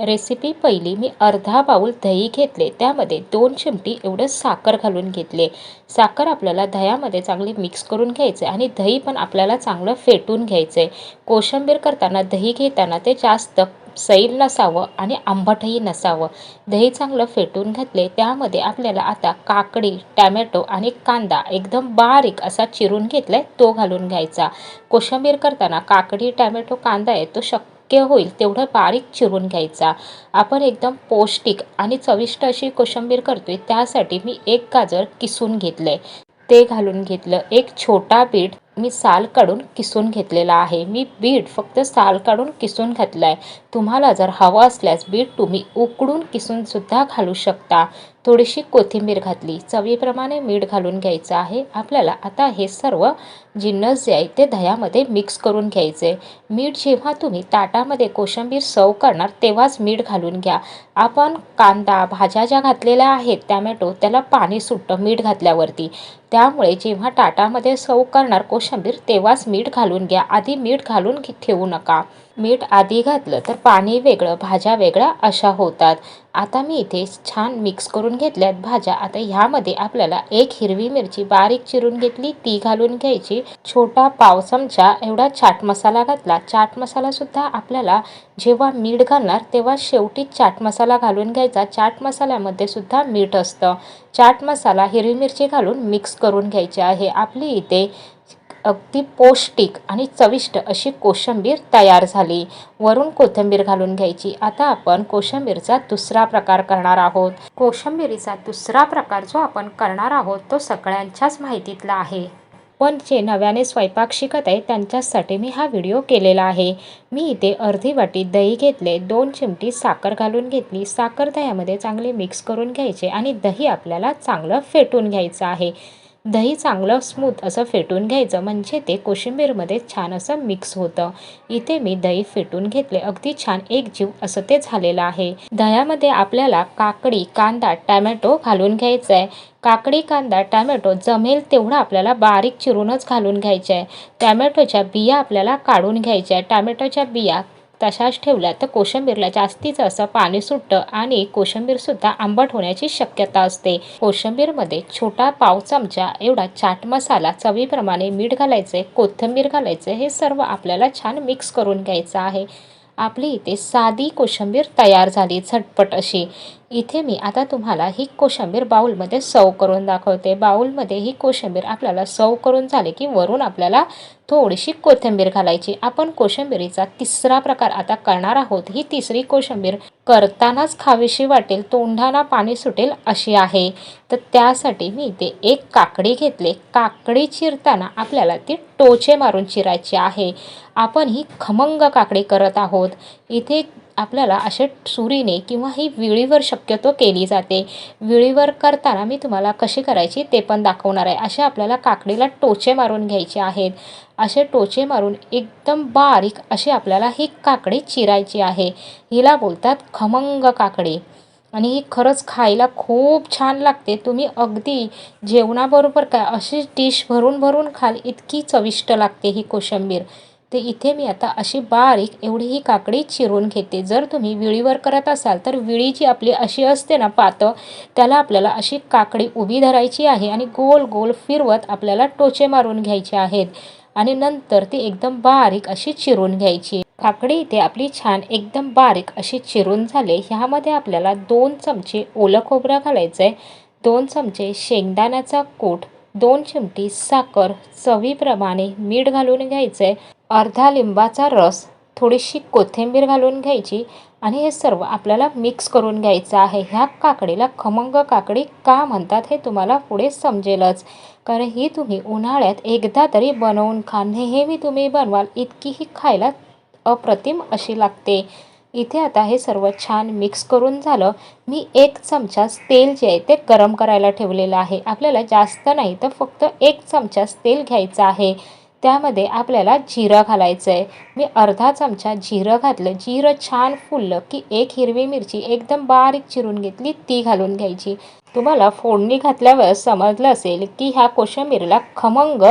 Recipe पहिली मी अर्धा bowl दही घेतले. त्यामध्ये दोन चिमटी एवढं साखर घालून घेतले. साखर आपल्याला दह्यामध्ये चांगली मिक्स करून घ्यायचे आणि दही पण आपल्याला चांगलं फेटून घ्यायचं आहे कोशिंबीर करताना दही घेताना ते जास्त सैल नसावं आणि आंबटही नसावं. दही चांगलं फेटून घातले. त्यामध्ये आपल्याला आता काकडी टॅमॅटो आणि कांदा एकदम बारीक असा चिरून घेतला आहे तो घालून घ्यायचा. कोशिंबीर करताना काकडी टॅमॅटो कांदा आहे तो शक्य होईल तेवढं बारीक चिरून घ्यायचा. आपण एकदम पौष्टिक आणि चविष्ट अशी कोशिंबीर करतोय त्यासाठी मी एक गाजर किसून घेतलं आहे ते घालून घेतलं. एक छोटा बीट मी साल काढून किसून घेतलेला आहे. मी बीट फक्त साल काढून किसून घातला आहे तुम्हाला जर हवं असल्यास बीट तुम्ही उकडून किसून सुद्धा घालू शकता. थोडीशी कोथिंबीर घातली. चवीप्रमाणे मीठ घालून घ्यायचं आहे. आपल्याला आता हे सर्व जिन्नस जे आहे ते दह्यामध्ये मिक्स करून घ्यायचे. मीठ जेव्हा तुम्ही ताटामध्ये कोशिंबीर सर्व करणार तेव्हाच मीठ घालून घ्या. आपण कांदा भाज्या ज्या घातलेल्या आहेत टॅमॅटो त्याला पाणी सुटतं मीठ घातल्यावरती. त्यामुळे जेव्हा ताटामध्ये सर्व करणार कोशिंबीर तेव्हाच मीठ घालून घ्या. आधी मीठ घालून ठेवू नका. मीठ आधी घातलं तर पाणी वेगळं भाज्या वेगळ्या अशा होतात. आता मी इथे छान मिक्स करून घेतल्यात भाज्या. आता ह्यामध्ये आपल्याला एक हिरवी मिरची बारीक चिरून घेतली ती घालून घ्यायची. छोटा पाव चमचा एवढा चाट मसाला घातला. चाट मसालासुद्धा आपल्याला जेव्हा मीठ घालणार तेव्हा शेवटी चाट मसाला घालून घ्यायचा. चाट मसाल्यामध्ये सुद्धा मीठ असतं. चाट मसाला हिरवी मिरची घालून मिक्स करून घ्यायची आहे. आपली इथे अगदी पौष्टिक आणि चविष्ट अशी कोशिंबीर तयार झाली. वरून कोथिंबीर घालून घ्यायची. आता आपण कोशिंबीरचा दुसरा प्रकार करणार आहोत. कोशिंबीरीचा दुसरा प्रकार जो आपण करणार आहोत तो सगळ्यांच्याच माहितीतला आहे. पण जे नव्याने स्वयंपाक शिकत आहे त्यांच्यासाठी मी हा व्हिडिओ केलेला आहे. मी इथे अर्धी वाटी दही घेतले दोन चिमटी साखर घालून घेतली. साखर दह्यामध्ये चांगले मिक्स करून घ्यायचे आणि दही आपल्याला चांगलं फेटून घ्यायचं आहे. दही चांगलं स्मूथ असं फेटून घ्यायचं. म्हणजे ते कोशिंबीरमध्ये छान असं मिक्स होतं. इथे मी दही फेटून घेतले. अगदी छान एक जीव असं ते झालेलं आहे. दह्यामध्ये आपल्याला काकडी कांदा टॅमॅटो घालून घ्यायचं आहे काकडी कांदा टॅमॅटो जमेल तेवढं आपल्याला बारीक चिरूनच घालून घ्यायचं आहे टॅमॅटोच्या बिया आपल्याला काढून घ्यायच्या आहे टॅमॅटोच्या बिया तशाच ठेवल्या तर कोशिंबीरला जास्तीचं असं पाणी सुटतं आणि कोशिंबीरसुद्धा आंबट होण्याची शक्यता असते. कोशिंबीरमध्ये छोटा पाव चमचा एवढा चाट मसाला चवीप्रमाणे मीठ घालायचे कोथिंबीर घालायचे हे सर्व आपल्याला छान मिक्स करून घ्यायचं आहे. आपली इथे साधी कोशिंबीर तयार झाली झटपट अशी. इथे मी आता तुम्हाला ही कोशिंबीर बाऊलमध्ये सव करून दाखवते. बाऊलमध्ये ही कोशिंबीर आपल्याला सव करून झाले की वरून आपल्याला थोडीशी कोथिंबीर घालायची. आपण कोशिंबिरीचा तिसरा प्रकार आता करणार आहोत. ही तिसरी कोशिंबीर करतानाच खावीशी वाटेल तोंडाला पाणी सुटेल अशी आहे. तर त्यासाठी मी इथे एक काकडी घेतले. काकडी चिरताना आपल्याला ती टोचे मारून चिरायची आहे. आपण ही खमंग काकडी करत आहोत. इथे आपल्याला असे सुरीने किंवा ही विळीवर शक्यतो केली जाते. विळीवर करताना मी तुम्हाला कशी करायची ते पण दाखवणार आहे. असे आपल्याला काकडीला टोचे मारून घ्यायचे आहेत. असे टोचे मारून एकदम बारीक अशी आपल्याला ही काकडी चिरायची आहे. हिला बोलतात खमंग काकडी. आणि ही खरंच खायला खूप छान लागते. तुम्ही अगदी जेवणाबरोबर काय अशी डिश भरून भरून खाल इतकी चविष्ट लागते ही कोशिंबीर. ते इथे मी आता अशी बारीक एवढी ही काकडी चिरून घेते. जर तुम्ही विळीवर करत असाल तर विळी जी आपली अशी असते ना पातं त्याला आपल्याला अशी काकडी उभी धरायची आहे आणि गोल गोल फिरवत आपल्याला टोचे मारून घ्यायचे आहेत. आणि नंतर ती एकदम बारीक अशी चिरून घ्यायची. काकडी इथे आपली छान एकदम बारीक अशी चिरून झाले. ह्यामध्ये आपल्याला दोन चमचे ओलं खोबरं घालायचं आहे दोन चमचे शेंगदाण्याचा कूट दोन चिमटी साखर चवीप्रमाणे मीठ घालून घ्यायचं आहे अर्धा लिंबाचा रस थोडीशी कोथिंबीर घालून घ्यायची आणि हे सर्व आपल्याला मिक्स करून घ्यायचं आहे. ह्या काकडीला खमंग काकडी का म्हणतात हे तुम्हाला पुढे समजेलच. कारण ही तुम्ही उन्हाळ्यात एकदा तरी बनवून खा नेहमी तुम्ही बनवाल इतकी ही खायला अप्रतिम अशी लागते. इथे आता हे सर्व छान मिक्स करून झालं. मी एक चमचाच तेल जे आहे ते गरम करायला ठेवलेलं आहे. आपल्याला जास्त नाही तर फक्त एक चमचाच तेल घ्यायचं आहे. त्यामध्ये आपल्याला जिरं घालायचं आहे मी अर्धा चमचा जिरं घातलं. जिरं छान फुललं की एक हिरवी मिरची एकदम बारीक चिरून घेतली ती घालून घ्यायची. तुम्हाला फोडणी घातल्यावर समजलं असेल की ह्या कोशिंबीरला खमंग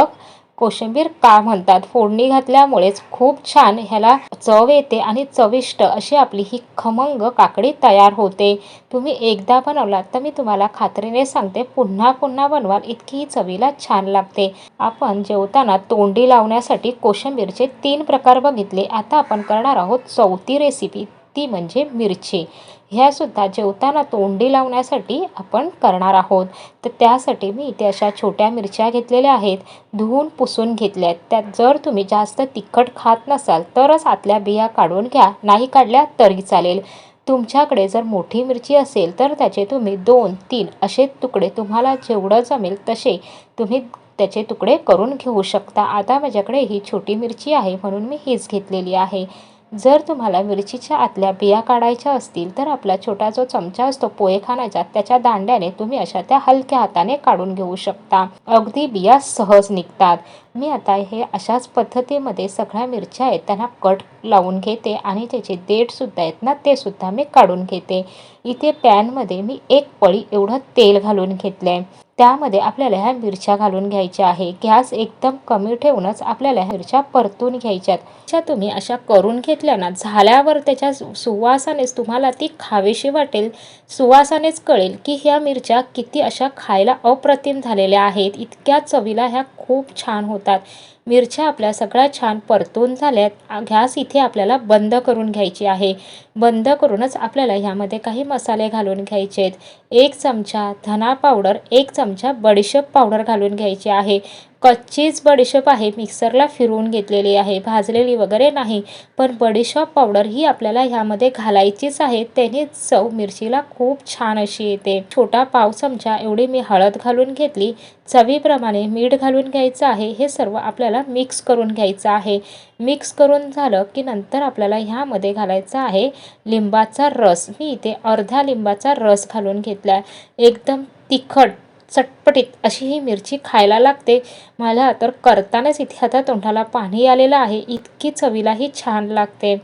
कोशिंबीर का म्हणतात? फोडणी घातल्यामुळेच खूप छान ह्याला चव येते आणि चविष्ट अशी आपली ही खमंग काकडी तयार होते. तुम्ही एकदा बनवलात तर मी तुम्हाला खात्रीने सांगते पुन्हा पुन्हा बनवाल इतकी ही चवीला छान लागते. आपण जेवताना तोंडी लावण्यासाठी कोशिंबीरचे तीन प्रकार बघितले. आता आपण करणार आहोत चौथी रेसिपी ती म्हणजे मिरची. ह्यासुद्धा जेवताना तोंडी लावण्यासाठी आपण करणार आहोत. तर त्यासाठी मी इथे अशा छोट्या मिरच्या घेतलेल्या आहेत. धुवून पुसून घेतल्या आहेत त्यात जर तुम्ही जास्त तिखट खात नसाल तरच आतल्या बिया काढून घ्या. नाही काढल्या तरी चालेल. तुमच्याकडे जर मोठी मिरची असेल तर त्याचे तुम्ही दोन तीन असे तुकडे तुम्हाला जेवढं जमेल तसे तुम्ही त्याचे तुकडे करून घेऊ शकता. आता माझ्याकडे ही छोटी मिरची आहे म्हणून मी हीच घेतलेली आहे. जर तुम्हाला मिरचीच्या आतल्या बिया काढायच्या असतील तर आपला छोटा जो चमचा असतो पोहे खाण्याचा त्याच्या दांड्याने तुम्ही अशा त्या हलक्या हाताने काढून घेऊ शकता. अगदी बिया सहज निघतात. मी आता हे अशाच पद्धतीमध्ये सगळ्या मिरच्या आहेत त्यांना कट लावून घेते आणि त्याचे देठसुद्धा आहेत ना ते सुद्धा मी काढून घेते. इथे पॅनमध्ये मी एक पळी एवढं तेल घालून घेतलं आहे त्यामध्ये आपल्याला ह्या मिरच्या घालून घ्यायच्या आहे. गॅस एकदम कमी ठेवूनच आपल्याला ह्या मिरच्या परतून घ्यायच्यात. त्या तुम्ही अशा करून घेतल्या ना झाल्यावर त्याच्या सु- सुवासानेच तुम्हाला ती खावीशी वाटेल. सुवासानेच कळेल की ह्या मिरच्या किती अशा खायला अप्रतिम झालेल्या आहेत. इतक्या चवीला ह्या खूप छान होतात. मिरच्या आपल्या सगळ्या छान परतून झाल्यात. आ- गॅस इथे आपल्याला बंद करून घ्यायची आहे. बंद करूनच आपल्याला ह्यामध्ये काही मसाले घालून घ्यायचे आहेत एक चमचा धना पावडर एक चमचा बडीशेप पावडर घालून घ्यायची आहे. कच्चीच बडीशेप आहे. मिक्सरला फिरवून घेतलेली आहे. भाजलेली वगैरे नाही पण बडीशेप पावडर ही आपल्याला ह्यामध्ये घालायचीच आहे. त्याने चव मिरचीला खूप छान अशी येते. छोटा पाव चमचा एवढी मी हळद घालून घेतली. चवीप्रमाणे मीठ घालून घ्यायचं आहे. हे सर्व आपल्याला मिक्स करून घ्यायचं आहे. मिक्स करून झालं की नंतर आपल्याला ह्यामध्ये घालायचा आहे लिंबाचा रस. मी इथे अर्धा लिंबाचा रस घालून घेतला एकदम तिखट चटपटीत अशी ही मिरची खायला लागते. मला तर करतानाच इथे आता तोंडाला पाणी आलेलं आहे. इतकी चवीला ही छान लागते.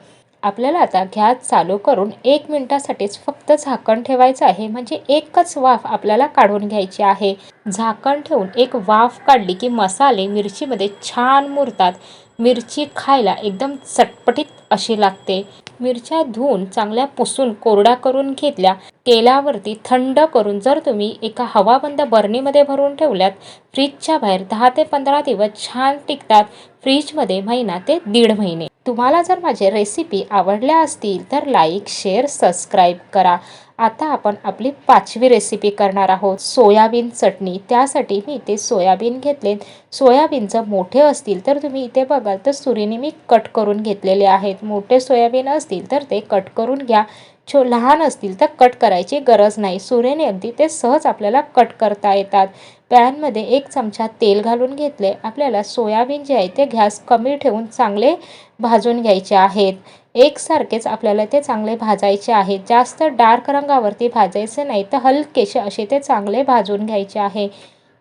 आपल्याला आता गॅस चालू करून एक मिनटासाठीच फक्त झाकण ठेवायचं आहे. म्हणजे एकच वाफ आपल्याला काढून घ्यायची आहे. झाकण ठेवून एक वाफ काढली की मसाले मिरचीमध्ये छान मुरतात. मिरची खायला एकदम चटपटीत अशी लागते. मिरच्या धुवून चांगल्या पुसून कोरडा करून घेतल्या तेलावरती थंड करून जर तुम्ही एका हवाबंद बरणीमध्ये भरून ठेवल्यात फ्रीजच्या बाहेर दहा ते पंधरा दिवस छान टिकतात फ्रीजमध्ये महिना ते दीड महिने. तुम्हाला जर माझे रेसिपी आवडल्या असतील तर लाईक शेअर सबस्क्राईब करा. आता आपण आपली पाचवी रेसिपी करणार आहोत. सोयाबीन चटणी. त्यासाठी मी इथे सोयाबीन घेतले. सोयाबीनचं मोठे असतील तर तुम्ही इथे बघाल तर सुरीने मी कट करून घेतलेले आहेत. मोठे सोयाबीन असतील तर ते कट करून घ्या. छो लहान असतील तर कट करायची गरज नाही. सुरेने अगदी ते सहज आपल्याला कट करता येतात. पॅनमध्ये एक चमचा तेल घालून घेतले. आपल्याला सोयाबीन जे आहे ते गॅस कमी ठेवून चांगले भाजून घ्यायचे आहेत. एकसारखेच आपल्याला ते चांगले भाजायचे आहेत जास्त डार्क रंगावरती भाजायचे नाही तर हलकेसे असे ते चांगले भाजून घ्यायचे आहे.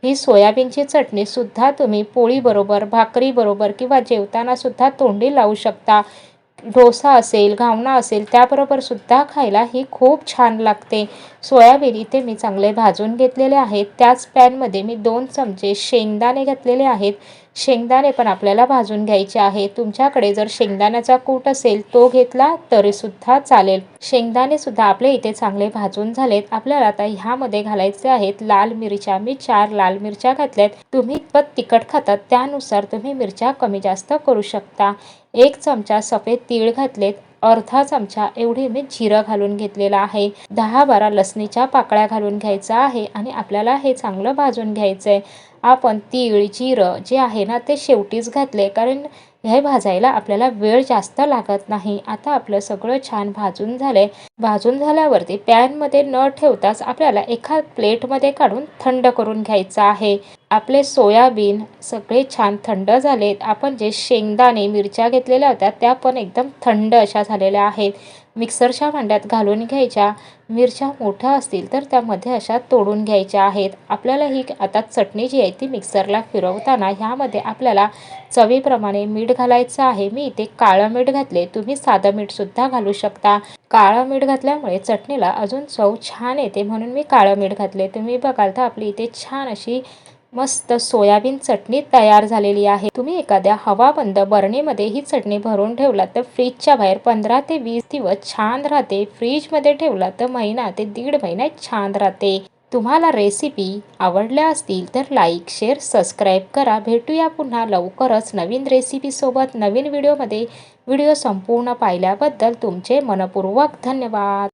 ही सोयाबीनची चटणीसुद्धा तुम्ही पोळीबरोबर भाकरीबरोबर किंवा जेवतानासुद्धा तोंडी लावू शकता. डोसा असेल घावणा असेल त्याबरोबरसुद्धा खायला ही खूप छान लागते. सोयाबीन इथे मी चांगले भाजून घेतलेले आहेत त्याच पॅनमध्ये मी दोन चमचे शेंगदाणे घातलेले आहेत. शेंगदाणे पण आपल्याला भाजून घ्यायचे आहे तुमच्याकडे जर शेंगदाण्याचा कूट असेल तो घेतला तरीसुद्धा चालेल. शेंगदाणे सुद्धा आपले इथे चांगले भाजून झालेत. आपल्याला आता ह्यामध्ये घालायचे आहेत लाल मिरच्या. मी चार लाल मिरच्या घातल्यात. तुम्ही पत तिखट खातात त्यानुसार तुम्ही मिरच्या कमी जास्त करू शकता. एक चमचा सफेद तीळ घातलेत. अर्धा चमचा एवढे मी जिरं घालून घेतलेला आहे. दहा बारा लसणीच्या पाकळ्या घालून घ्यायचा आहे आणि आपल्याला हे चांगलं भाजून घ्यायचं आहे आपण तीळ जिरं जे आहे ना ते शेवटीच घातले. कारण हे भाजायला आपल्याला वेळ जास्त लागत नाही. आता आपलं सगळं छान भाजून झाले. भाजून झाल्यावरती पॅनमध्ये न ठेवताच आपल्याला एका प्लेटमध्ये काढून थंड करून घ्यायचं आहे. आपले सोयाबीन सगळे छान थंड झालेत. आपण जे शेंगदाणे मिरच्या घेतलेल्या होत्या त्या पण एकदम थंड अशा झालेल्या आहेत. मिक्सरच्या भांड्यात घालून घ्यायच्या. मिरच्या मोठ्या असतील तर त्यामध्ये अशा तोडून घ्यायच्या आहेत. आपल्याला ही आता चटणी जी आहे ती मिक्सरला फिरवताना ह्यामध्ये आपल्याला चवीप्रमाणे मीठ घालायचं आहे. मी इथे काळं मीठ घातले. तुम्ही साधं मीठसुद्धा घालू शकता. काळं मीठ घातल्यामुळे चटणीला अजून चव छान येते म्हणून मी काळं मीठ घातले. तुम्ही बघाल तर आपली इथे छान अशी मस्त सोयाबीन चटणी तयार झालेली आहे. तुम्ही एखाद्या हवाबंद बरणीमध्ये ही चटणी भरून ठेवला तर फ्रीजच्या बाहेर पंधरा ते वीस दिवस छान राहते. फ्रीजमध्ये ठेवला तर महिना ते दीड महिना छान राहते. तुम्हाला रेसिपी आवडल्या असतील तर लाईक शेअर सबस्क्राईब करा. भेटूया पुन्हा लवकरच नवीन रेसिपीसोबत नवीन व्हिडिओमध्ये. व्हिडिओ संपूर्ण पाहिल्याबद्दल तुमचे मनपूर्वक धन्यवाद.